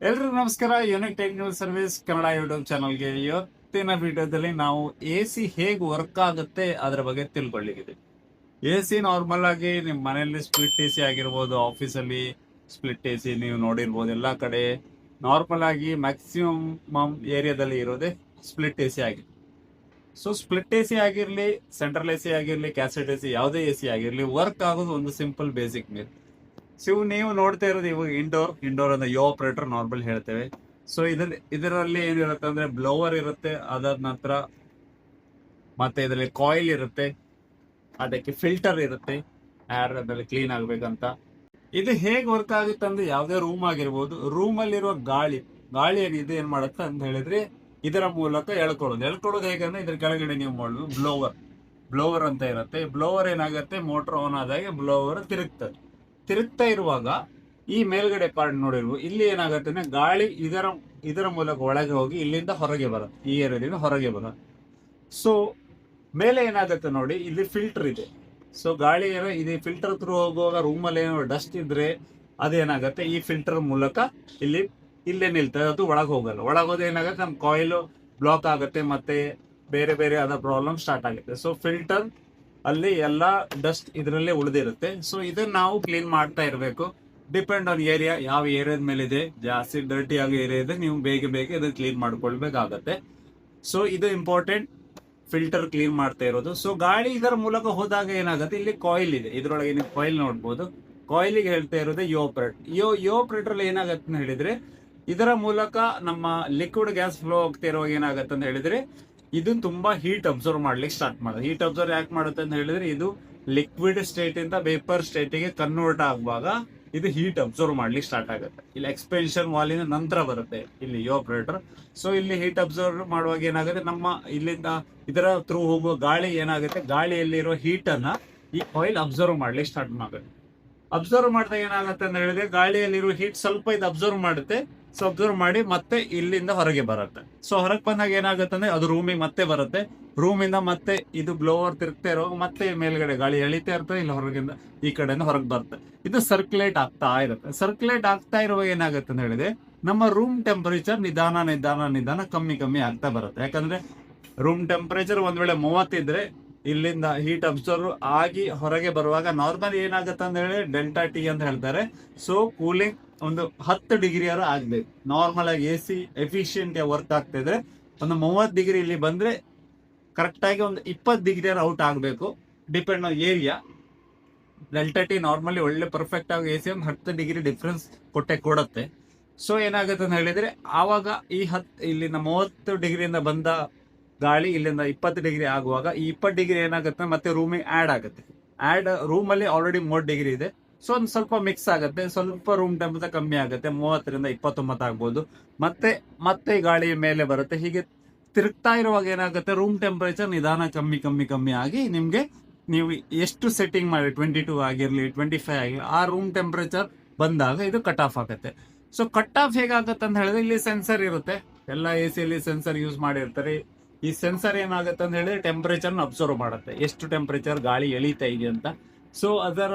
ಎಲ್ರಿಗೂ ನಮಸ್ಕಾರ. Unique technical service Kannada YouTube ಚಾನಲ್ಗೆ ಇವತ್ತಿನ ವಿಡಿಯೋದಲ್ಲಿ ನಾವು ಎ ಸಿ ಹೇಗೆ ವರ್ಕ್ ಆಗುತ್ತೆ ಅದರ ಬಗ್ಗೆ ತಿಳ್ಕೊಳ್ಳಿದ್ದೀವಿ ಎ ಸಿ ನಾರ್ಮಲ್ ಆಗಿ ನಿಮ್ಮ ಮನೆಯಲ್ಲಿ ಸ್ಪ್ಲಿಟ್ ಎ ಸಿ ಆಗಿರ್ಬೋದು ಆಫೀಸಲ್ಲಿ ಸ್ಪ್ಲಿಟ್ ಎ ಸಿ ನೀವು ನೋಡಿರ್ಬೋದು, ಎಲ್ಲ ಕಡೆ ನಾರ್ಮಲ್ ಆಗಿ ಮ್ಯಾಕ್ಸಿಮಮ್ ಏರಿಯಾದಲ್ಲಿ ಇರೋದೇ ಸ್ಪ್ಲಿಟ್ ಎ ಸಿ ಆಗಿದೆ ಸೊ ಸ್ಪ್ಲಿಟ್ ಎ ಸಿ ಆಗಿರಲಿ ಸೆಂಟ್ರಲ್ ಎ ಸಿ ಆಗಿರಲಿ ಕ್ಯಾಸೆಟ್ ಎ ಸಿ ಯಾವುದೇ ಎ ಸಿ ಆಗಿರಲಿ ವರ್ಕ್ ಆಗೋದು ಒಂದು ಸಿಂಪಲ್ ಬೇಸಿಕ್ ಮೇಲೆ ಸೊ ನೀವು ನೋಡ್ತಾ ಇರೋದು ಇವಾಗ ಇಂಡೋರ್ ಇಂಡೋರ್ ಅಂದ್ರೆ ಯೋ ಆಪರೇಟರ್ ನಾರ್ಮಲ್ ಹೇಳ್ತೇವೆ. ಸೊ ಇದ್ರ ಇದರಲ್ಲಿ ಏನಿರುತ್ತೆ ಅಂದ್ರೆ ಬ್ಲೋವರ್ ಇರುತ್ತೆ, ಅದಾದ ನಂತರ ಮತ್ತೆ ಇದರಲ್ಲಿ ಕಾಯಿಲ್ ಇರುತ್ತೆ, ಅದಕ್ಕೆ ಫಿಲ್ಟರ್ ಇರುತ್ತೆ ಏರ್ ಅದರಲ್ಲಿ ಕ್ಲೀನ್ ಆಗ್ಬೇಕಂತ. ಇದು ಹೇಗೆ ವರ್ಕ್ ಆಗುತ್ತೆ ಅಂದ್ರೆ ಯಾವುದೇ ರೂಮ್ ಆಗಿರ್ಬೋದು ರೂಮ್ ಅಲ್ಲಿರುವ ಗಾಳಿ ಗಾಳಿ ಇದು ಏನ್ ಮಾಡುತ್ತೆ ಅಂತ ಹೇಳಿದ್ರೆ ಇದರ ಮೂಲಕ ಎಳ್ಕೊಳ್ಳೋದು. ಎಳ್ಕೊಳ್ಳೋದು ಹೇಗಂದ್ರೆ ಇದ್ರ ಕೆಳಗಡೆ ನೀವು ಮಾಡೋದು ಬ್ಲೋವರ್ ಬ್ಲೋವರ್ ಅಂತ ಇರುತ್ತೆ. ಬ್ಲೋವರ್ ಏನಾಗುತ್ತೆ? ಮೋಟರ್ ಆನ್ ಆದಾಗ ಬ್ಲೋವರ್ ತಿರುಗ್ತದೆ. ತಿರುಗ್ತಾ ಇರುವಾಗ ಈ ಮೇಲ್ಗಡೆ ಪಾರ್ಟ್ ನೋಡಿರುವ ಇಲ್ಲಿ ಏನಾಗುತ್ತೆ ಅಂದ್ರೆ ಗಾಳಿ ಇದರ ಇದರ ಮೂಲಕ ಒಳಗೆ ಹೋಗಿ ಇಲ್ಲಿಂದ ಹೊರಗೆ ಬರುತ್ತೆ. ಈ ಏರಿಯಾದಿಂದ ಹೊರಗೆ ಬರುತ್ತೆ. ಸೊ ಮೇಲೆ ಏನಾಗುತ್ತೆ ನೋಡಿ, ಇಲ್ಲಿ ಫಿಲ್ಟರ್ ಇದೆ. ಸೊ ಗಾಳಿ ಏನೋ ಇದು ಫಿಲ್ಟರ್ ಥ್ರೂ ಹೋಗುವಾಗ ರೂಮಲ್ಲಿ ಏನೋ ಡಸ್ಟ್ ಇದ್ರೆ ಅದೇನಾಗುತ್ತೆ ಈ ಫಿಲ್ಟರ್ ಮೂಲಕ ಇಲ್ಲಿ, ಇಲ್ಲೇ ನಿಲ್ತದೆ. ಅದು ಒಳಗೆ ಹೋಗಲ್ಲ. ಒಳಗೆ ಹೋದ್ರೆ ಏನಾಗುತ್ತೆ? ನಮ್ಮ ಕಾಯಿಲ್ ಬ್ಲಾಕ್ ಆಗುತ್ತೆ, ಮತ್ತೆ ಬೇರೆ ಬೇರೆ ಆದ ಪ್ರಾಬ್ಲಮ್ ಸ್ಟಾರ್ಟ್ ಆಗುತ್ತೆ. ಸೊ ಫಿಲ್ಟರ್ ಅಲ್ಲಿ ಎಲ್ಲ ಡಸ್ಟ್ ಇದರಲ್ಲೇ ಉಳಿದಿರುತ್ತೆ. ಸೊ ಇದನ್ನ ನಾವು ಕ್ಲೀನ್ ಮಾಡ್ತಾ ಇರಬೇಕು. ಡಿಪೆಂಡ್ ಆನ್ ಏರಿಯಾ ಯಾವ ಏರಿಯಾದ ಮೇಲೆ ಇದೆ ಜಾಸ್ತಿ ಡರ್ಟಿ ಆಗಿ ಏರಿಯಾ ಇದೆ, ನೀವು ಬೇಗ ಬೇಗ ಇದನ್ನ ಕ್ಲೀನ್ ಮಾಡ್ಕೊಳ್ಬೇಕಾಗತ್ತೆ. ಸೊ ಇದು ಇಂಪಾರ್ಟೆಂಟ್ ಫಿಲ್ಟರ್ ಕ್ಲೀನ್ ಮಾಡ್ತಾ ಇರೋದು. ಸೊ ಗಾಳಿ ಇದರ ಮೂಲಕ ಹೋದಾಗ ಏನಾಗುತ್ತೆ? ಇಲ್ಲಿ ಕಾಯಿಲ್ ಇದೆ. ಇದರೊಳಗೆ ನೀವು ಕಾಯಿಲ್ ನೋಡ್ಬೋದು. ಕಾಯಿಲಿಗೆ ಹೇಳ್ತಾ ಇರೋದು ಯೋಪ್ರೇಟ್ ಯೋ ಯೋಪ್ರೇಟರ್ ಅಲ್ಲಿ ಏನಾಗುತ್ತೆ ಅಂತ ಹೇಳಿದ್ರೆ, ಇದರ ಮೂಲಕ ನಮ್ಮ ಲಿಕ್ವಿಡ್ ಗ್ಯಾಸ್ ಫ್ಲೋ ಆಗ್ತಾ ಇರುವಾಗ ಏನಾಗುತ್ತೆ ಅಂತ ಹೇಳಿದ್ರೆ ಇದು ತುಂಬಾ ಹೀಟ್ ಅಬ್ಸರ್ವ್ ಮಾಡ್ಲಿಕ್ಕೆ ಸ್ಟಾರ್ಟ್ ಮಾಡೋದು. ಹೀಟ್ ಅಬ್ಸರ್ವ್ ಯಾಕೆ ಮಾಡುತ್ತೆ ಅಂತ ಹೇಳಿದ್ರೆ ಇದು ಲಿಕ್ವಿಡ್ ಸ್ಟೇಟ್ ಇಂದ ವೇಪರ್ ಸ್ಟೇಟಿಗೆ ಕನ್ವರ್ಟ್ ಆಗುವಾಗ ಇದು ಹೀಟ್ ಅಬ್ಸರ್ವ್ ಮಾಡ್ಲಿಕ್ಕೆ ಸ್ಟಾರ್ಟ್ ಆಗುತ್ತೆ. ಇಲ್ಲಿ ಎಕ್ಸ್ಪೆನ್ಷನ್ ವಾಲಿನ ನಂತರ ಬರುತ್ತೆ ಇಲ್ಲಿ ಯೋಪರೇಟರ್ ಸೊ ಇಲ್ಲಿ ಹೀಟ್ ಅಬ್ಸರ್ವ್ ಮಾಡುವಾಗ ಏನಾಗುತ್ತೆ? ನಮ್ಮ ಇಲ್ಲಿಂದ ಇದರ ಥ್ರೂ ಹೋಗುವ ಗಾಳಿ ಏನಾಗುತ್ತೆ? ಗಾಳಿಯಲ್ಲಿರೋ ಹೀಟ್ ಅನ್ನ ಈ ಆಯಿಲ್ ಅಬ್ಸರ್ವ್ ಮಾಡ್ಲಿಕ್ಕೆ ಸ್ಟಾರ್ಟ್ ಮಾಡುತ್ತೆ ಅಬ್ಸರ್ವ್ ಮಾಡಿದಾಗ ಏನಾಗುತ್ತೆ ಅಂತ ಹೇಳಿದ್ರೆ ಗಾಳಿಯಲ್ಲಿರೋ ಹೀಟ್ ಸ್ವಲ್ಪ ಇದು ಅಬ್ಸರ್ವ್ ಮಾಡುತ್ತೆ. ಸೊ ಅಬ್ಸರ್ವ್ ಮಾಡಿ ಮತ್ತೆ ಇಲ್ಲಿಂದ ಹೊರಗೆ ಬರುತ್ತೆ. ಸೊ ಹೊರಗೆ ಬಂದಾಗ ಏನಾಗುತ್ತೆ ಅಂದ್ರೆ ಅದು ರೂಮಿಗೆ ಮತ್ತೆ ಬರುತ್ತೆ. ರೂಮಿಂದ ಮತ್ತೆ ಇದು ಬ್ಲೋವರ್ ತಿರುಗ್ತಾ ಇರೋ ಮತ್ತೆ ಮೇಲ್ಗಡೆ ಗಾಳಿ ಎಳಿತಾ ಇರ್ತದೆ ಇಲ್ಲಿ ಹೊರಗಿಂದ ಈ ಕಡೆಯಿಂದ ಹೊರಗೆ ಬರುತ್ತೆ. ಇದು ಸರ್ಕ್ಯುಲೇಟ್ ಆಗ್ತಾ ಇರುತ್ತೆ. ಸರ್ಕ್ಯುಲೇಟ್ ಆಗ್ತಾ ಇರುವಾಗ ಏನಾಗುತ್ತೆ ಅಂತ ಹೇಳಿದ್ರೆ, ನಮ್ಮ ರೂಮ್ ಟೆಂಪರೇಚರ್ ನಿಧಾನ ನಿಧಾನ ನಿಧಾನ ಕಮ್ಮಿ ಕಮ್ಮಿ ಆಗ್ತಾ ಬರುತ್ತೆ. ಯಾಕಂದ್ರೆ ರೂಮ್ ಟೆಂಪರೇಚರ್ ಒಂದ್ ವೇಳೆ ಮೂವತ್ತಿದ್ರೆ ಇಲ್ಲಿಂದ ಹೀಟ್ ಅಬ್ಸರ್ವ್ ಆಗಿ ಹೊರಗೆ ಬರುವಾಗ ನಾರ್ಮಲ್ ಏನಾಗುತ್ತೆ ಅಂತ ಹೇಳಿ ಡೆಲ್ಟಾ ಟಿ ಅಂತ ಹೇಳ್ತಾರೆ. ಸೊ ಕೂಲಿಂಗ್ ಒಂದು ಹತ್ತು ಡಿಗ್ರಿಯಾರು ಆಗ್ಬೇಕು. ನಾರ್ಮಲ್ ಆಗಿ ಎ ಸಿ ಎಫಿಷಿಯಂಟ್ ವರ್ಕ್ ಆಗ್ತಾ ಇದ್ರೆ ಒಂದು ಮೂವತ್ತು ಡಿಗ್ರಿ ಇಲ್ಲಿ ಬಂದ್ರೆ ಕರೆಕ್ಟ್ ಆಗಿ ಒಂದು ಇಪ್ಪತ್ತು ಡಿಗ್ರಿ ಔಟ್ ಆಗಬೇಕು. Depend on area delta T normally ಒಳ್ಳೆ ಪರ್ಫೆಕ್ಟ್ ಆಗಿ ಎ ಸಿ ಒಂದು ಹತ್ತು ಡಿಗ್ರಿ ಡಿಫ್ರೆನ್ಸ್ ಕೊಟ್ಟೆ ಕೊಡುತ್ತೆ. ಸೊ ಏನಾಗುತ್ತೆ ಅಂತ ಹೇಳಿದ್ರೆ ಆವಾಗ ಈ ಹತ್ ಇಲ್ಲಿಂದ ಮೂವತ್ತು ಡಿಗ್ರಿಯಿಂದ ಬಂದ ಗಾಳಿ ಇಲ್ಲಿಂದ ಇಪ್ಪತ್ತು ಡಿಗ್ರಿ ಆಗುವಾಗ ಈ ಇಪ್ಪತ್ತು ಡಿಗ್ರಿ ಏನಾಗುತ್ತೆ ಮತ್ತೆ ರೂಮಿಗೆ ಆ್ಯಡ್ ಆಗುತ್ತೆ. ಆಡ್ ರೂಮಲ್ಲಿ ಆಲ್ರೆಡಿ ಮೂವತ್ತು ಡಿಗ್ರಿ ಇದೆ. ಸೊ ಒಂದು ಸ್ವಲ್ಪ ಮಿಕ್ಸ್ ಆಗುತ್ತೆ. ಸ್ವಲ್ಪ ರೂಮ್ ಟೆಂಪರೇಚರ್ ಕಮ್ಮಿ ಆಗುತ್ತೆ. ಮೂವತ್ತರಿಂದ ಇಪ್ಪತ್ತೊಂಬತ್ತು ಆಗ್ಬೋದು. ಮತ್ತೆ ಮತ್ತೆ ಗಾಳಿ ಮೇಲೆ ಬರುತ್ತೆ. ಹೀಗೆ ತಿರುಗ್ತಾ ಇರುವಾಗ ಏನಾಗುತ್ತೆ? ರೂಮ್ ಟೆಂಪರೇಚರ್ ನಿಧಾನ ಕಮ್ಮಿ ಕಮ್ಮಿ ಕಮ್ಮಿ ಆಗಿ ನಿಮಗೆ ನೀವು ಎಷ್ಟು ಸೆಟ್ಟಿಂಗ್ ಮಾಡಿ ಟ್ವೆಂಟಿ ಟೂ ಆಗಿರಲಿ ಟ್ವೆಂಟಿ ಫೈವ್ ಆಗಿರ್ಲಿ, ಆ ರೂಮ್ ಟೆಂಪರೇಚರ್ ಬಂದಾಗ ಇದು ಕಟ್ ಆಫ್ ಆಗುತ್ತೆ. ಸೊ ಕಟ್ ಆಫ್ ಹೇಗಾಗುತ್ತೆ ಅಂತ ಹೇಳಿದ್ರೆ ಇಲ್ಲಿ ಸೆನ್ಸರ್ ಇರುತ್ತೆ. ಎಲ್ಲ ಎ ಸಿಯಲ್ಲಿ ಸೆನ್ಸರ್ ಯೂಸ್ ಮಾಡಿರ್ತಾರೆ. ಈ ಸೆನ್ಸರ್ ಏನಾಗುತ್ತೆ ಅಂತ ಹೇಳಿದ್ರೆ ಟೆಂಪರೇಚರ್ ಅಬ್ಸರ್ವ್ ಮಾಡುತ್ತೆ. ಎಷ್ಟು ಟೆಂಪರೇಚರ್ ಗಾಳಿ ಎಳೀತಾ ಇದೆ ಅಂತ ಸೊ ಅದರ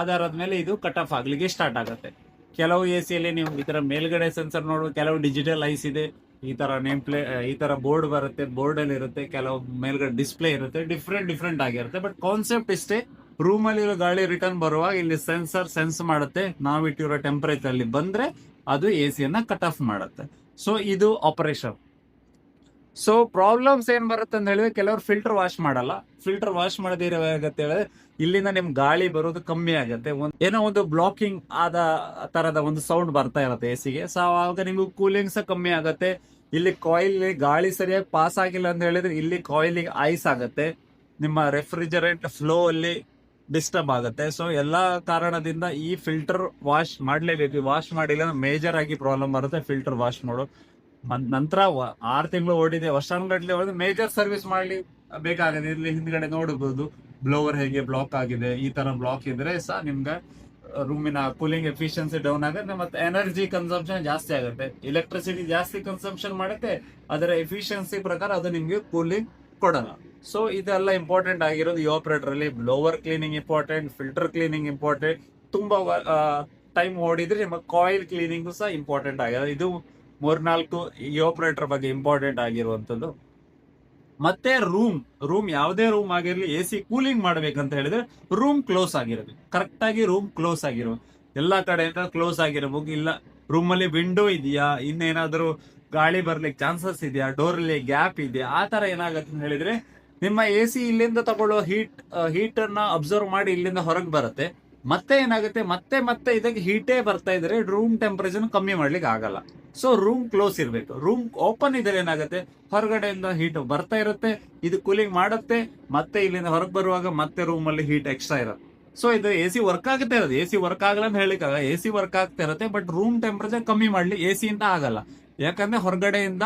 ಆಧಾರದ ಮೇಲೆ ಇದು ಕಟ್ ಆಫ್ ಆಗ್ಲಿಕ್ಕೆ ಸ್ಟಾರ್ಟ್ ಆಗುತ್ತೆ. ಕೆಲವು ಎ ಸಿಯಲ್ಲಿ ನೀವು ಈ ತರ ಮೇಲ್ಗಡೆ ಸೆನ್ಸರ್ ನೋಡುವ, ಕೆಲವು ಡಿಜಿಟಲ್ ಐಸ್ ಇದೆ. ಈ ತರ ನೇಮ್ ಪ್ಲೇ ಈ ತರ ಬೋರ್ಡ್ ಬರುತ್ತೆ ಬೋರ್ಡ್ ಅಲ್ಲಿ ಇರುತ್ತೆ, ಕೆಲವು ಮೇಲ್ಗಡೆ ಡಿಸ್ಪ್ಲೇ ಇರುತ್ತೆ ಡಿಫ್ರೆಂಟ್ ಡಿಫ್ರೆಂಟ್ ಆಗಿರುತ್ತೆ. ಬಟ್ ಕಾನ್ಸೆಪ್ಟ್ ಇಷ್ಟೇ ರೂಮ್ ಅಲ್ಲಿರೋ ಗಾಳಿ ರಿಟರ್ನ್ ಬರುವಾಗ ಇಲ್ಲಿ ಸೆನ್ಸರ್ ಸೆನ್ಸ್ ಮಾಡುತ್ತೆ. ನಾವಿಟ್ಟಿರೋ ಟೆಂಪರೇಚರ್ ಅಲ್ಲಿ ಬಂದ್ರೆ ಅದು ಎ ಸಿಯನ್ನ ಕಟ್ ಆಫ್ ಮಾಡುತ್ತೆ. ಸೊ ಇದು ಆಪರೇಷನ್ ಸೊ ಪ್ರಾಬ್ಲಮ್ಸ್ ಏನ್ ಬರುತ್ತೆ ಅಂತ ಹೇಳಿದ್ರೆ ಕೆಲವರು ಫಿಲ್ಟರ್ ವಾಶ್ ಮಾಡಲ್ಲ. ಫಿಲ್ಟರ್ ವಾಶ್ ಮಾಡದಿರೋ ಅಂತ ಹೇಳಿದ್ರೆ ಇಲ್ಲಿಂದ ನಿಮ್ ಗಾಳಿ ಬರೋದು ಕಮ್ಮಿ ಆಗುತ್ತೆ. ಒಂದ್ ಏನೋ ಒಂದು ಬ್ಲಾಕಿಂಗ್ ಆದ ತರದ ಒಂದು ಸೌಂಡ್ ಬರ್ತಾ ಇರುತ್ತೆ ಎ ಸಿಗೆ ಸೊ ಆವಾಗ ನಿಮ್ಗೆ ಕೂಲಿಂಗ್ ಸಹ ಕಮ್ಮಿ ಆಗುತ್ತೆ. ಇಲ್ಲಿ ಕಾಯಿಲ್ ಗಾಳಿ ಸರಿಯಾಗಿ ಪಾಸ್ ಆಗಿಲ್ಲ ಅಂತ ಹೇಳಿದ್ರೆ ಇಲ್ಲಿ ಕಾಯಿಲಿಗೆ ಐಸ್ ಆಗುತ್ತೆ. ನಿಮ್ಮ ರೆಫ್ರಿಜರೇಟ್ ಫ್ಲೋ ಅಲ್ಲಿ ಡಿಸ್ಟರ್ಬ್ ಆಗುತ್ತೆ. ಸೊ ಎಲ್ಲಾ ಕಾರಣದಿಂದ ಈ ಫಿಲ್ಟರ್ ವಾಶ್ ಮಾಡಲೇಬೇಕು. ವಾಶ್ ಮಾಡಿಲ್ಲ ಮೇಜರ್ ಆಗಿ ಪ್ರಾಬ್ಲಮ್ ಬರುತ್ತೆ. ಫಿಲ್ಟರ್ ವಾಶ್ ಮಾಡೋ ನಂತರ ಆರು ತಿಂಗಳು ಓಡಿದೆ. ವರ್ಷಾನುಗಟ್ಲೆ ಹೊಡೆದು ಮೇಜರ್ ಸರ್ವಿಸ್ ಮಾಡಲಿ ಬೇಕಾಗಿದೆ. ಇಲ್ಲಿ ಹಿಂದ್ಗಡೆ ನೋಡಬಹುದು ಬ್ಲೋವರ್ ಹೇಗೆ ಬ್ಲಾಕ್ ಆಗಿದೆ, ಈ ತರ ಬ್ಲಾಕ್ ಇದ್ರೆ ಸಹ ನಿಮ್ಗೆ ರೂಮಿನ ಕೂಲಿಂಗ್ ಎಫಿಷಿಯನ್ಸಿ ಡೌನ್ ಆಗುತ್ತೆ ಮತ್ತೆ ಎನರ್ಜಿ ಕನ್ಸಂಪ್ಷನ್ ಜಾಸ್ತಿ ಆಗುತ್ತೆ. ಎಲೆಕ್ಟ್ರಿಸಿಟಿ ಜಾಸ್ತಿ ಕನ್ಸಂಪ್ಷನ್ ಮಾಡುತ್ತೆ, ಅದರ ಎಫಿಷಿಯನ್ಸಿ ಪ್ರಕಾರ ಅದು ನಿಮ್ಗೆ ಕೂಲಿಂಗ್ ಕೊಡಲ್ಲ. ಸೊ ಇದೆಲ್ಲ ಇಂಪಾರ್ಟೆಂಟ್ ಆಗಿರೋದು ಈ ಆಪರೇಟರ್ ಅಲ್ಲಿ. Blower cleaning important filter cleaning important ತುಂಬಾ ಟೈಮ್ ಓಡಿದ್ರೆ ನಿಮ್ಮ ಕಾಯಿಲ್ ಕ್ಲೀನಿಂಗ್ ಸಹ ಇಂಪಾರ್ಟೆಂಟ್ ಆಗಿದೆ. ಇದು ಮೂರ್ನಾಲ್ಕು ಈ ಆಪರೇಟರ್ ಬಗ್ಗೆ ಇಂಪಾರ್ಟೆಂಟ್ ಆಗಿರುವಂತದ್ದು ಮತ್ತೆ ರೂಮ್ ರೂಮ್ ಯಾವುದೇ ರೂಮ್ ಆಗಿರ್ಲಿ ಎ ಸಿ ಕೂಲಿಂಗ್ ಮಾಡ್ಬೇಕಂತ ಹೇಳಿದ್ರೆ ರೂಮ್ ಕ್ಲೋಸ್ ಆಗಿರಬೇಕು ಕರೆಕ್ಟ್ ಆಗಿ ರೂಮ್ ಕ್ಲೋಸ್ ಆಗಿರೋ ಎಲ್ಲಾ ಕಡೆಯಿಂದ ಕ್ಲೋಸ್ ಆಗಿರಬೇಕು ಇಲ್ಲ ರೂಮ್ ಅಲ್ಲಿ ವಿಂಡೋ ಇದೆಯಾ, ಇನ್ನೇನಾದರೂ ಗಾಳಿ ಬರ್ಲಿಕ್ಕೆ ಚಾನ್ಸಸ್ ಇದೆಯಾ ಡೋರ್ ಅಲ್ಲಿ ಗ್ಯಾಪ್ ಇದೆಯಾ, ಆ ತರ ಏನಾಗುತ್ತೆ ಅಂತ ಹೇಳಿದ್ರೆ ನಿಮ್ಮ ಎ ಸಿ ಇಲ್ಲಿಂದ ತಗೊಳ್ಳೋ ಹೀಟ್ ಹೀಟ್ ಅನ್ನ ಅಬ್ಸರ್ವ್ ಮಾಡಿ ಇಲ್ಲಿಂದ ಹೊರಗೆ ಬರುತ್ತೆ. ಮತ್ತೆ ಏನಾಗುತ್ತೆ? ಮತ್ತೆ ಮತ್ತೆ ಇದಕ್ಕೆ ಹೀಟೇ ಬರ್ತಾ ಇದ್ರೆ ರೂಮ್ ಟೆಂಪರೇಚರ್ ಕಮ್ಮಿ ಮಾಡ್ಲಿಕ್ಕೆ ಆಗಲ್ಲ. ಸೊ ರೂಮ್ ಕ್ಲೋಸ್ ಇರಬೇಕು. ರೂಮ್ ಓಪನ್ ಇದ್ರೆ ಏನಾಗುತ್ತೆ? ಹೊರಗಡೆಯಿಂದ ಹೀಟ್ ಬರ್ತಾ ಇರುತ್ತೆ, ಇದು ಕೂಲಿಂಗ್ ಮಾಡುತ್ತೆ, ಮತ್ತೆ ಇಲ್ಲಿಂದ ಹೊರಗೆ ಬರುವಾಗ ಮತ್ತೆ ರೂಮ್ ಅಲ್ಲಿ ಹೀಟ್ ಎಕ್ಸ್ಟ್ರಾ ಇರುತ್ತೆ. ಸೊ ಇದು ಎ ಸಿ ವರ್ಕ್ ಆಗುತ್ತೆ ಇರೋದು. ಎ ಸಿ ವರ್ಕ್ ಆಗಲ್ಲ ಅಂತ ಹೇಳಿಕ್ಕಾಗ ಎ ಸಿ ವರ್ಕ್ ಆಗ್ತಾ ಇರುತ್ತೆ ಬಟ್ ರೂಮ್ ಟೆಂಪರೇಚರ್ ಕಮ್ಮಿ ಮಾಡ್ಲಿ ಎ ಸಿ ಇಂದ ಆಗಲ್ಲ. ಯಾಕಂದ್ರೆ ಹೊರಗಡೆಯಿಂದ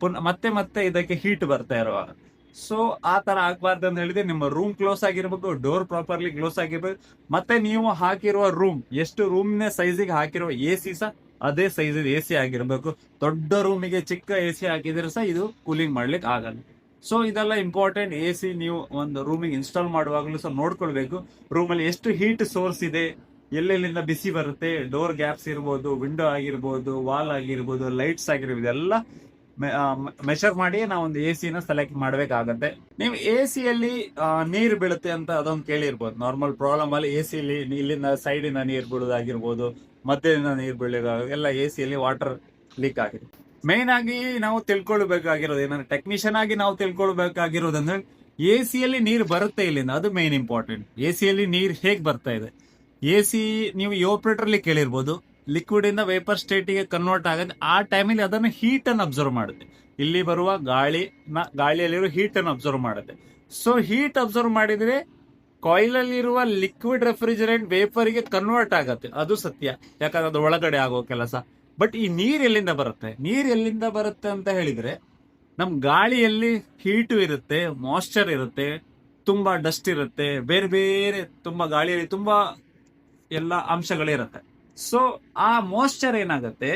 ಪುನಃ ಮತ್ತೆ ಮತ್ತೆ ಇದಕ್ಕೆ ಹೀಟ್ ಬರ್ತಾ ಇರುವಾಗ. ಸೊ ಆ ತರ ಆಗ್ಬಾರ್ದು ಅಂತ ಹೇಳಿದ್ರೆ ನಿಮ್ಮ ರೂಮ್ ಕ್ಲೋಸ್ ಆಗಿರ್ಬೇಕು ಡೋರ್ ಪ್ರಾಪರ್ಲಿ ಕ್ಲೋಸ್ ಆಗಿರ್ಬೇಕು. ಮತ್ತೆ ನೀವು ಹಾಕಿರುವ ರೂಮ್ ಎಷ್ಟು ರೂಮ್ನ ಸೈಜಿಗೆ ಹಾಕಿರುವ ಎ ಸಿ ಸಹ ಅದೇ ಸೈಜ್ ಎ ಸಿ ಆಗಿರ್ಬೇಕು. ದೊಡ್ಡ ರೂಮಿಗೆ ಚಿಕ್ಕ ಎ ಸಿ ಹಾಕಿದ್ರೆ ಸಹ ಇದು ಕೂಲಿಂಗ್ ಮಾಡ್ಲಿಕ್ಕೆ ಆಗಲ್ಲ. ಸೊ ಇದೆಲ್ಲ ಇಂಪಾರ್ಟೆಂಟ್ ಎ ಸಿ ನೀವು ಒಂದು ರೂಮಿಗೆ ಇನ್ಸ್ಟಾಲ್ ಮಾಡುವಾಗಲೂ ಸಹ ನೋಡ್ಕೊಳ್ಬೇಕು. ರೂಮಲ್ಲಿ ಎಷ್ಟು ಹೀಟ್ ಸೋರ್ಸ್ ಇದೆ, ಎಲ್ಲೆಲ್ಲಿಂದ ಬಿಸಿ ಬರುತ್ತೆ ಡೋರ್ ಗ್ಯಾಪ್ಸ್ ಇರ್ಬೋದು ವಿಂಡೋ ಆಗಿರ್ಬೋದು ವಾಲ್ ಆಗಿರ್ಬೋದು ಲೈಟ್ಸ್ ಆಗಿರ್ಬೋದು ಎಲ್ಲ ಮೆಷರ್ ಮಾಡಿ ನಾವು ಒಂದು ಎ ಸಿನ ಸೆಲೆಕ್ಟ್ ಮಾಡಬೇಕಾಗತ್ತೆ. ನೀವು ಎ ಸಿಯಲ್ಲಿ ನೀರು ಬೀಳುತ್ತೆ ಅಂತ ಅದೊಂದು ಕೇಳಿರ್ಬೋದು. ನಾರ್ಮಲ್ ಪ್ರಾಬ್ಲಮ್ ಅಲ್ಲಿ ಎ ಸಿಲಿ ಇಲ್ಲಿಂದ ಸೈಡ್ ಇಂದ ನೀರು ಬೀಳೋದಾಗಿರ್ಬೋದು, ಮಧ್ಯದಿಂದ ನೀರು ಬೀಳೋದಾಗ, ಎಲ್ಲ ಎ ಸಿಯಲ್ಲಿ ವಾಟರ್ ಲೀಕ್ ಆಗಿದೆ. ಮೇನ್ ಆಗಿ ನಾವು ತಿಳ್ಕೊಳ್ಬೇಕಾಗಿರೋದು ಏನಂದ್ರೆ ಟೆಕ್ನಿಷಿಯನ್ ಆಗಿ ನಾವು ತಿಳ್ಕೊಳ್ಬೇಕಾಗಿರೋದಂದ್ರೆ ಎ ಸಿಯಲ್ಲಿ ನೀರು ಬರುತ್ತೆ ಇಲ್ಲಿಂದ, ಅದು ಮೇನ್ ಇಂಪಾರ್ಟೆಂಟ್ ಎ ಸಿಯಲ್ಲಿ ನೀರು ಹೇಗೆ ಬರ್ತಾ ಇದೆ? ಎ ಸಿ ನೀವು ಯೋಪ್ರೇಟರ್ಲಿ ಕೇಳಿರ್ಬೋದು. ಲಿಕ್ವಿಡ್ ಇಂದ ವೇಪರ್ ಸ್ಟೇಟಿಗೆ ಕನ್ವರ್ಟ್ ಆಗುತ್ತೆ ಆ ಟೈಮಲ್ಲಿ ಅದನ್ನು ಅನ್ನು ಅಬ್ಸರ್ವ್ ಮಾಡುತ್ತೆ. ಇಲ್ಲಿ ಬರುವ ಗಾಳಿ ಗಾಳಿಯಲ್ಲಿರೋ ಅನ್ನು ಅಬ್ಸರ್ವ್ ಮಾಡುತ್ತೆ. ಸೊ ಹೀಟ್ ಅಬ್ಸರ್ವ್ ಮಾಡಿದ್ರೆ ಕಾಯಿಲ್ ಅಲ್ಲಿರುವ ಲಿಕ್ವಿಡ್ ರೆಫ್ರಿಜರೆಂಟ್ ವೇಪರ್ಗೆ ಕನ್ವರ್ಟ್ ಆಗುತ್ತೆ. ಅದು ಸತ್ಯ. ಯಾಕಂದ್ರೆ ಅದು ಒಳಗಡೆ ಆಗೋ ಕೆಲಸ. ಬಟ್ ಈ ನೀರ್ ಎಲ್ಲಿಂದ ಬರುತ್ತೆ? ನೀರ್ ಎಲ್ಲಿಂದ ಬರುತ್ತೆ ಅಂತ ಹೇಳಿದ್ರೆ, ನಮ್ ಗಾಳಿಯಲ್ಲಿ ಹೀಟು ಇರುತ್ತೆ ಮಾಯ್ಶ್ಚರ್ ಇರುತ್ತೆ, ತುಂಬಾ ಡಸ್ಟ್ ಇರುತ್ತೆ, ಬೇರೆ ಬೇರೆ ತುಂಬಾ ಗಾಳಿಯಲ್ಲಿ ತುಂಬಾ ಎಲ್ಲ ಅಂಶಗಳಿರುತ್ತೆ. ಸೊ ಆ ಮೋಶ್ಚರ್ ಏನಾಗುತ್ತೆ?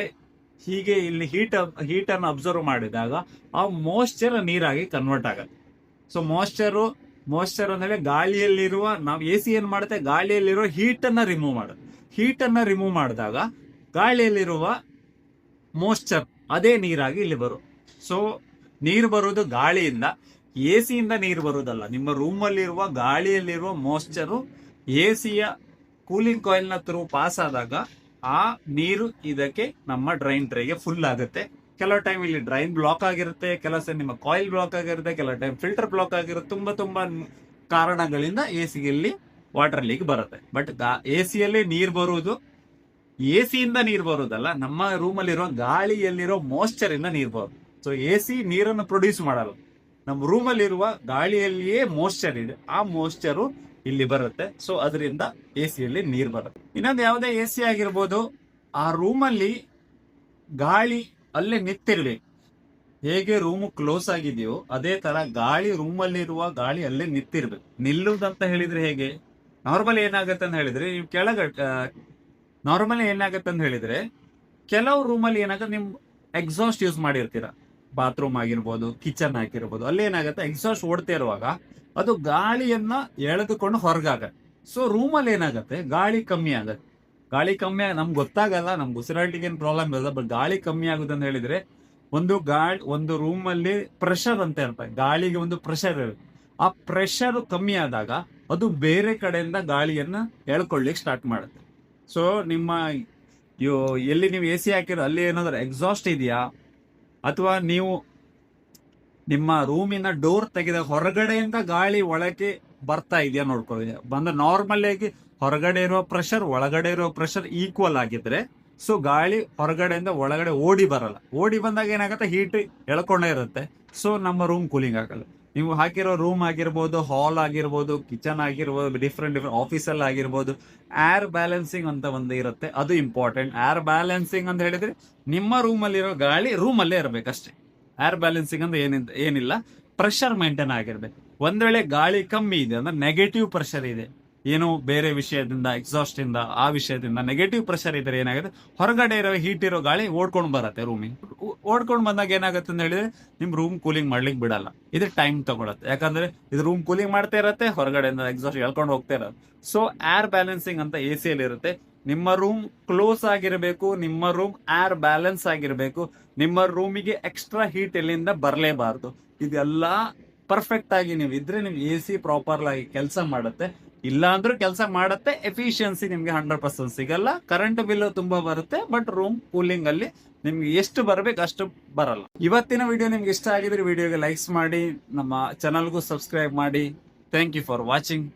ಹೀಗೆ ಇಲ್ಲಿ ಹೀಟ್ ಹೀಟ್ ಅನ್ನು ಅಬ್ಸರ್ವ್ ಮಾಡಿದಾಗ ಆ ಮೋಶ್ಚರ್ ನೀರಾಗಿ ಕನ್ವರ್ಟ್ ಆಗುತ್ತೆ. ಸೊ ಮೋಶ್ಚರು ಮೋಶ್ಚರ್ ಅಂದ್ರೆ ಗಾಳಿಯಲ್ಲಿರುವ, ನಾವು ಎ ಸಿ ಏನ್ ಮಾಡುತ್ತೆ? ಗಾಳಿಯಲ್ಲಿರುವ ಹೀಟ್ ಅನ್ನ ರಿಮೂವ್ ಮಾಡುತ್ತೆ. ಹೀಟ್ ಅನ್ನ ರಿಮೂವ್ ಮಾಡಿದಾಗ ಗಾಳಿಯಲ್ಲಿರುವ ಮೋಶ್ಚರ್ ಅದೇ ನೀರಾಗಿ ಇಲ್ಲಿ ಬರು. ಸೊ ನೀರು ಬರುವುದು ಗಾಳಿಯಿಂದ. ಎ ಸಿಯಿಂದ ನೀರು ಬರುವುದಲ್ಲ. ನಿಮ್ಮ ರೂಮಲ್ಲಿರುವ ಗಾಳಿಯಲ್ಲಿರುವ ಮೋಶ್ಚರು ಎ ಸಿಯ ಕೂಲಿಂಗ್ ಕಾಯಿಲ್ನ ಥ್ರೂ ಪಾಸ್ ಆದಾಗ ಆ ನೀರು ಇದಕ್ಕೆ ನಮ್ಮ ಡ್ರೈನ್ ಟ್ರೇಗೆ ಫುಲ್ ಆಗುತ್ತೆ. ಕೆಲವು ಟೈಮ್ ಇಲ್ಲಿ ಡ್ರೈನ್ ಬ್ಲಾಕ್ ಆಗಿರುತ್ತೆ, ಕೆಲವು ಸಲ ನಿಮ್ಮ ಕಾಯಿಲ್ ಬ್ಲಾಕ್ ಆಗಿರುತ್ತೆ, ಕೆಲವು ಟೈಮ್ ಫಿಲ್ಟರ್ ಬ್ಲಾಕ್ ಆಗಿರುತ್ತೆ. ತುಂಬಾ ತುಂಬಾ ಕಾರಣಗಳಿಂದ ಎ ಸಿಯಲ್ಲಿ ವಾಟರ್ ಲೀಕ್ ಬರುತ್ತೆ. ಬಟ್ ಎ ಸಿಯಲ್ಲಿ ನೀರು ಬರುವುದು ಎ ಸಿಯಿಂದ ನೀರು ಬರುವುದಲ್ಲ, ನಮ್ಮ ರೂಮಲ್ಲಿರೋ ಗಾಳಿಯಲ್ಲಿರೋ ಮೋಶ್ಚರಿಂದ ಇಂದ ನೀರು ಬರೋದು ಸೊ ಎ ಸಿ ನೀರನ್ನು ಪ್ರೊಡ್ಯೂಸ್ ಮಾಡಲ್ಲ. ನಮ್ಮ ರೂಮಲ್ಲಿರುವ ಗಾಳಿಯಲ್ಲಿಯೇ ಮೋಶ್ಚರ್ ಇದೆ. ಆ ಮಾಯ್ಶ್ಚರು ಇಲ್ಲಿ ಬರುತ್ತೆ. ಸೊ ಅದರಿಂದ ಎ ಸಿಯಲ್ಲಿ ನೀರು ಬರುತ್ತೆ. ಇನ್ನೊಂದು ಯಾವುದೇ ಎ ಸಿ ಆಗಿರ್ಬೋದು, ಆ ರೂಮಲ್ಲಿ ಗಾಳಿ ಅಲ್ಲೇ ನಿಂತಿರ್ಬೇಕು. ಹೇಗೆ ರೂಮ್ ಕ್ಲೋಸ್ ಆಗಿದೆಯೋ, ಅದೇ ತರ ಗಾಳಿ ರೂಮಲ್ಲಿರುವ ಗಾಳಿ ಅಲ್ಲೇ ನಿಂತಿರ್ಬೇಕು. ನಿಲ್ಲುವುದಂತ ಹೇಳಿದ್ರೆ ಹೇಗೆ? ನಾರ್ಮಲ್ ಏನಾಗುತ್ತೆ ಅಂತ ಹೇಳಿದ್ರೆ, ನೀವು ಕೆಳಗ ನಾರ್ಮಲ್ ಏನಾಗುತ್ತೆ ಅಂತ ಹೇಳಿದ್ರೆ, ಕೆಲವು ರೂಮಲ್ಲಿ ಏನಾಗುತ್ತೆ, ನಿಮ್ ಎಕ್ಸಾಸ್ಟ್ ಯೂಸ್ ಮಾಡಿರ್ತೀರ. ಬಾತ್ರೂಮ್ ಆಗಿರ್ಬೋದು ಕಿಚನ್ ಆಗಿರ್ಬೋದು ಅಲ್ಲಿ ಏನಾಗುತ್ತೆ ಎಕ್ಸಾಸ್ಟ್ ಓಡ್ತಾ ಇರುವಾಗ ಅದು ಗಾಳಿಯನ್ನ ಎಳೆದುಕೊಂಡು ಹೊರಗಾಗತ್ತೆ. ಸೊ ರೂಮಲ್ಲಿ ಏನಾಗುತ್ತೆ, ಗಾಳಿ ಕಮ್ಮಿ ಆಗತ್ತೆ. ಗಾಳಿ ಕಮ್ಮಿ ನಮ್ಗೆ ಗೊತ್ತಾಗಲ್ಲ, ನಮ್ಗೆ ಉಸಿರಾಟಿಗೆ ಏನು ಪ್ರಾಬ್ಲಮ್ ಇರಲ್ಲ ಬಟ್ ಗಾಳಿ ಕಮ್ಮಿ ಆಗುತ್ತೆ ಅಂತ ಹೇಳಿದ್ರೆ, ಒಂದು ಗಾಳಿ, ಒಂದು ರೂಮಲ್ಲಿ ಪ್ರೆಷರ್ ಅಂತ ಇರ್ತಾರೆ ಗಾಳಿಗೆ ಒಂದು ಪ್ರೆಷರ್ ಇರುತ್ತೆ. ಆ ಪ್ರೆಷರ್ ಕಮ್ಮಿ ಆದಾಗ ಅದು ಬೇರೆ ಕಡೆಯಿಂದ ಗಾಳಿಯನ್ನ ಎಳ್ಕೊಳ್ಳಿಕ್ಕೆ ಸ್ಟಾರ್ಟ್ ಮಾಡುತ್ತೆ. ಸೊ ನಿಮ್ಮ ಎಲ್ಲಿ ನೀವು ಎ ಸಿ ಹಾಕಿರೋ, ಅಲ್ಲಿ ಏನಾದ್ರು ಎಕ್ಸಾಸ್ಟ್ ಇದೆಯಾ? ಅಥವಾ ನೀವು ನಿಮ್ಮ ರೂಮಿನ ಡೋರ್ ತೆಗೆದ ಹೊರಗಡೆಯಿಂದ ಗಾಳಿ ಒಳಗೆ ಬರ್ತಾ ಇದೆಯಾ ನೋಡ್ಕೊಳ್ಳಿ. ಬಂದ ನಾರ್ಮಲ್ ಆಗಿ ಹೊರಗಡೆ ಇರುವ ಪ್ರೆಷರ್ ಒಳಗಡೆ ಇರುವ ಪ್ರೆಷರ್ ಈಕ್ವಲ್ ಆಗಿದ್ರೆ ಸೊ ಗಾಳಿ ಹೊರಗಡೆಯಿಂದ ಒಳಗಡೆ ಓಡಿ ಬರಲ್ಲ. ಓಡಿ ಬಂದಾಗ ಏನಾಗುತ್ತೆ? ಹೀಟ್ ಎಳ್ಕೊಂಡೇ ಇರುತ್ತೆ. ಸೊ ನಮ್ಮ ರೂಮ್ ಕೂಲಿಂಗ್ ಆಗಲ್ಲ. ನೀವು ಹಾಕಿರೋ ರೂಮ್ ಆಗಿರ್ಬೋದು ಹಾಲ್ ಆಗಿರ್ಬೋದು ಕಿಚನ್ ಆಗಿರ್ಬೋದು ಡಿಫ್ರೆಂಟ್ ಡಿಫ್ರೆಂಟ್ ಆಫೀಸಲ್ಲಿ ಆಗಿರ್ಬೋದು ಏರ್ ಬ್ಯಾಲೆನ್ಸಿಂಗ್ ಅಂತ ಒಂದು ಇರುತ್ತೆ. ಅದು ಇಂಪಾರ್ಟೆಂಟ್ ಏರ್ ಬ್ಯಾಲೆನ್ಸಿಂಗ್ ಅಂತ ಹೇಳಿದ್ರೆ ನಿಮ್ಮ ರೂಮಲ್ಲಿರೋ ಗಾಳಿ ರೂಮಲ್ಲೇ ಇರಬೇಕಷ್ಟೇ. ಏರ್ ಬ್ಯಾಲೆನ್ಸಿಂಗ್ ಅಂದ್ರೆ ಏನಿಲ್ಲ ಏನಿಲ್ಲ. ಪ್ರೆಷರ್ ಮೇಂಟೈನ್ ಆಗಿರ್ಬೇಕು. ಒಂದ್ ವೇಳೆ ಗಾಳಿ ಕಮ್ಮಿ ಇದೆ ಅಂದ್ರೆ ನೆಗೆಟಿವ್ ಪ್ರೆಷರ್ ಇದೆ. ಏನು ಬೇರೆ ವಿಷಯದಿಂದ ಎಕ್ಸಾಸ್ಟ್ ಇಂದ, ಆ ವಿಷಯದಿಂದ ನೆಗೆಟಿವ್ ಪ್ರೆಷರ್ ಇದ್ರೆ ಏನಾಗುತ್ತೆ? ಹೊರಗಡೆ ಇರೋ ಹೀಟ್ ಇರೋ ಗಾಳಿ ಓಡ್ಕೊಂಡು ಬರುತ್ತೆ ರೂಮಿಗೆ ಓಡ್ಕೊಂಡು ಬಂದಾಗ ಏನಾಗುತ್ತೆ ಅಂತ ಹೇಳಿದ್ರೆ ನಿಮ್ ರೂಮ್ ಕೂಲಿಂಗ್ ಮಾಡ್ಲಿಕ್ಕೆ ಬಿಡಲ್ಲ. ಇದು ಟೈಮ್ ತಗೊಳತ್ತೆ. ಯಾಕಂದ್ರೆ ಇದು ರೂಮ್ ಕೂಲಿಂಗ್ ಮಾಡ್ತಾ ಇರತ್ತೆ, ಹೊರಗಡೆಯಿಂದ ಎಕ್ಸಾಸ್ಟ್ ಎಳ್ಕೊಂಡು ಹೋಗ್ತಾ ಇರತ್ತೆ. ಸೊ ಏರ್ ಬ್ಯಾಲೆನ್ಸಿಂಗ್ ಅಂತ ಎ ಸಿ ಅಲ್ಲಿ ಇರುತ್ತೆ. ನಿಮ್ಮ ರೂಮ್ ಕ್ಲೋಸ್ ಆಗಿರಬೇಕು, ನಿಮ್ಮ ರೂಮ್ ಏರ್ ಬ್ಯಾಲೆನ್ಸ್ ಆಗಿರಬೇಕು, ನಿಮ್ಮ ರೂಮಿಗೆ ಎಕ್ಸ್ಟ್ರಾ ಹೀಟ್ ಎಲ್ಲಿಂದ ಬರಲೇಬಾರ್ದು. ಇದೆಲ್ಲ ಪರ್ಫೆಕ್ಟ್ ಆಗಿ ನೀವು ಇದ್ರೆ ನಿಮ್ ಎ ಸಿ ಪ್ರಾಪರ್ ಆಗಿ ಕೆಲಸ ಮಾಡುತ್ತೆ. ಇಲ್ಲ ಅಂದ್ರೂ ಕೆಲಸ ಮಾಡುತ್ತೆ ಎಫಿಷಿಯನ್ಸಿ ನಿಮ್ಗೆ ಹಂಡ್ರೆಡ್ ಪರ್ಸೆಂಟ್ ಸಿಗಲ್ಲ. ಕರೆಂಟ್ ಬಿಲ್ ತುಂಬಾ ಬರುತ್ತೆ ಬಟ್ ರೂಮ್ ಕೂಲಿಂಗ್ ಅಲ್ಲಿ ನಿಮ್ಗೆ ಎಷ್ಟು ಬರಬೇಕು ಅಷ್ಟು ಬರಲ್ಲ. ಇವತ್ತಿನ ವಿಡಿಯೋ ನಿಮ್ಗೆ ಇಷ್ಟ ಆಗಿದ್ರೆ ವಿಡಿಯೋಗೆ ಲೈಕ್ಸ್ ಮಾಡಿ, ನಮ್ಮ ಚಾನಲ್ಗೂ ಸಬ್ಸ್ಕ್ರೈಬ್ ಮಾಡಿ. Thank you for watching